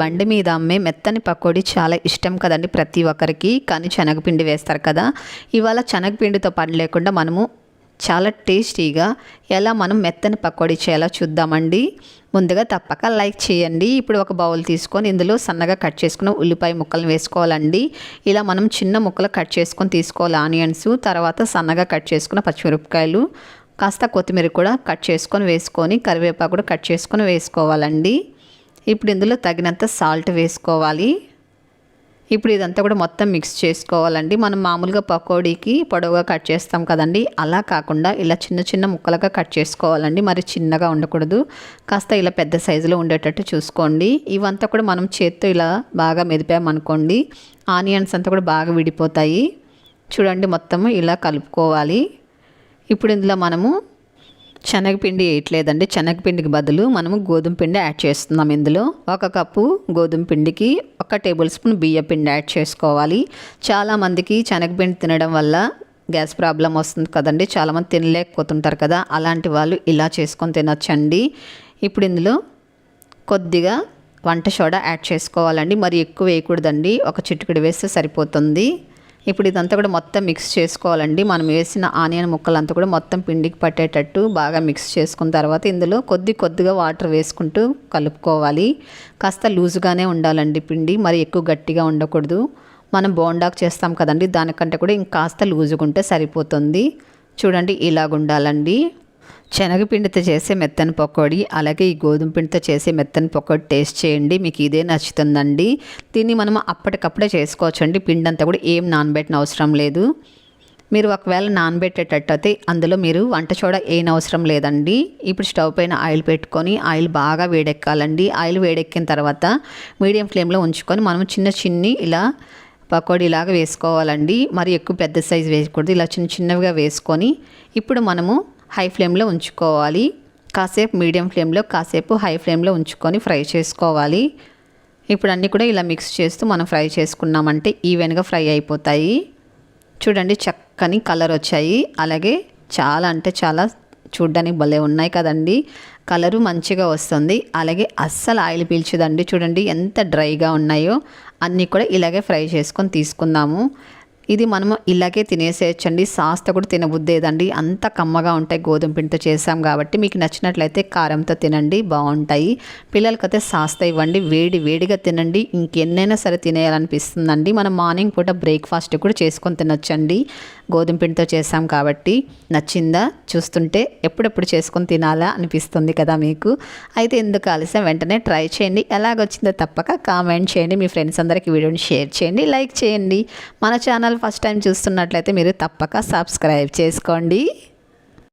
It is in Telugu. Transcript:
బండి మీద అమ్మే మెత్తని పకోడీ చాలా ఇష్టం కదండి ప్రతి ఒక్కరికి. కానీ శనగపిండి వేస్తారు కదా. ఇవాళ శనగపిండితో పని లేకుండా మనము చాలా టేస్టీగా ఎలా మనం మెత్తని పకోడీ చేయాలో చూద్దామండి. ముందుగా తప్పక లైక్ చేయండి. ఇప్పుడు ఒక బౌల్ తీసుకొని ఇందులో సన్నగా కట్ చేసుకున్న ఉల్లిపాయ ముక్కలు వేసుకోవాలండి. ఇలా మనం చిన్న ముక్కలు కట్ చేసుకొని తీసుకోవాలి. ఆనియన్స్ తర్వాత సన్నగా కట్ చేసుకున్న పచ్చిమిరపకాయలు కాస్త కొత్తిమీర కూడా కట్ చేసుకొని వేసుకొని కరివేపాకు కూడా కట్ చేసుకొని వేసుకోవాలండి. ఇప్పుడు ఇందులో తగినంత సాల్ట్ వేసుకోవాలి. ఇప్పుడు ఇదంతా కూడా మొత్తం మిక్స్ చేసుకోవాలండి. మనం మామూలుగా పకోడీకి పొడవుగా కట్ చేస్తాం కదండి. అలా కాకుండా ఇలా చిన్న చిన్న ముక్కలుగా కట్ చేసుకోవాలండి. మరి చిన్నగా ఉండకూడదు. కాస్త ఇలా పెద్ద సైజులో ఉండేటట్టు చూసుకోండి. ఇవంతా కూడా మనం చేత్తో ఇలా బాగా మెదిపామనుకోండి ఆనియన్స్ అంతా కూడా బాగా విడిపోతాయి. చూడండి మొత్తము ఇలా కలుపుకోవాలి. ఇప్పుడు ఇందులో మనము శనగపిండి వేయట్లేదండి. శనగపిండికి బదులు మనము గోధుమ పిండి యాడ్ చేస్తున్నాం ఇందులో. ఒక కప్పు గోధుమ పిండికి ఒక టేబుల్ స్పూన్ బియ్య పిండి యాడ్ చేసుకోవాలి. చాలామందికి శనగపిండి తినడం వల్ల గ్యాస్ ప్రాబ్లం వస్తుంది కదండి. చాలామంది తినలేకపోతుంటారు కదా. అలాంటి వాళ్ళు ఇలా చేసుకొని తినొచ్చండి. ఇప్పుడు ఇందులో కొద్దిగా వంట సోడా యాడ్ చేసుకోవాలండి. మరి ఎక్కువ వేయకూడదండి. ఒక చిటికెడు వేస్తే సరిపోతుంది. ఇప్పుడు ఇదంతా కూడా మొత్తం మిక్స్ చేసుకోవాలండి. మనం వేసిన ఆనియన్ ముక్కలంతా కూడా మొత్తం పిండికి పట్టేటట్టు బాగా మిక్స్ చేసుకున్న తర్వాత ఇందులో కొద్ది కొద్దిగా వాటర్ వేసుకుంటూ కలుపుకోవాలి. కాస్త లూజుగానే ఉండాలండి పిండి మరి ఎక్కువ గట్టిగా ఉండకూడదు. మనం బోండాకు చేస్తాం కదండి దానికంటే కూడా ఇంకాస్త లూజుగా ఉంటే సరిపోతుంది. చూడండి ఇలాగ ఉండాలండి శనగపిండితో చేసే మెత్తని పకోడీ అలాగే ఈ గోధుమ పిండితో చేసే మెత్తని పకోడీ టేస్ట్ చేయండి. మీకు ఇదే నచ్చుతుందండి. దీన్ని మనం అప్పటికప్పుడే చేసుకోవచ్చండి. పిండి అంతా కూడా ఏం నానబెట్టిన అవసరం లేదు. మీరు ఒకవేళ నానబెట్టేటట్టు అయితే అందులో మీరు వంట చూడ ఏం అవసరం లేదండి. ఇప్పుడు స్టవ్ పైన ఆయిల్ పెట్టుకొని ఆయిల్ బాగా వేడెక్కాలండి. ఆయిల్ వేడెక్కిన తర్వాత మీడియం ఫ్లేమ్లో ఉంచుకొని మనం చిన్న చిన్ని ఇలా పకోడీలాగా వేసుకోవాలండి. మరి ఎక్కువ పెద్ద సైజు వేయకూడదు. ఇలా చిన్న చిన్నవిగా వేసుకొని ఇప్పుడు మనము హై ఫ్లేమ్లో ఉంచుకోవాలి. కాసేపు మీడియం ఫ్లేమ్లో కాసేపు హై ఫ్లేమ్లో ఉంచుకొని ఫ్రై చేసుకోవాలి. ఇప్పుడు అన్నీ కూడా ఇలా మిక్స్ చేస్తూ మనం ఫ్రై చేసుకున్నామంటే ఈవెన్గా ఫ్రై అయిపోతాయి. చూడండి చక్కని కలర్ వచ్చాయి. అలాగే చాలా అంటే చాలా చూడ్డానికి భలే ఉన్నాయి కదండి. కలరు మంచిగా వస్తుంది. అలాగే అస్సలు ఆయిల్ పీల్చదండి. చూడండి ఎంత డ్రైగా ఉన్నాయో. అన్నీ కూడా ఇలాగే ఫ్రై చేసుకొని తీసుకుందాము. ఇది మనము ఇలాగే తినేసేయచ్చండి. సాస్తో కూడా తినబుద్దేదండి అంత కమ్మగా ఉంటాయి గోధుమ పిండితో చేసాం కాబట్టి మీకు నచ్చినట్లయితే కారంతో తినండి బాగుంటాయి. పిల్లలకైతే సాస్తో ఇవ్వండి వేడి వేడిగా తినండి. ఇంకెన్నైనా సరే తినేయాలనిపిస్తుందండి. మనం మార్నింగ్ పూట బ్రేక్ఫాస్ట్ కూడా చేసుకొని తినొచ్చండి. గోధుమ పిండితో చేసాం కాబట్టి నచ్చిందా? చూస్తుంటే ఎప్పుడెప్పుడు చేసుకొని తినాలా అనిపిస్తుంది కదా మీకు. అయితే ఎందుకు ఆలస్యం. వెంటనే ట్రై చేయండి. ఎలాగొచ్చిందో తప్పక కామెంట్ చేయండి. మీ ఫ్రెండ్స్ అందరికీ వీడియోని షేర్ చేయండి. లైక్ చేయండి. మన ఛానల్ ఛానల్ ఫస్ట్ టైం చూస్తున్నట్లయితే మీరు తప్పక సబ్స్క్రైబ్ చేసుకోండి.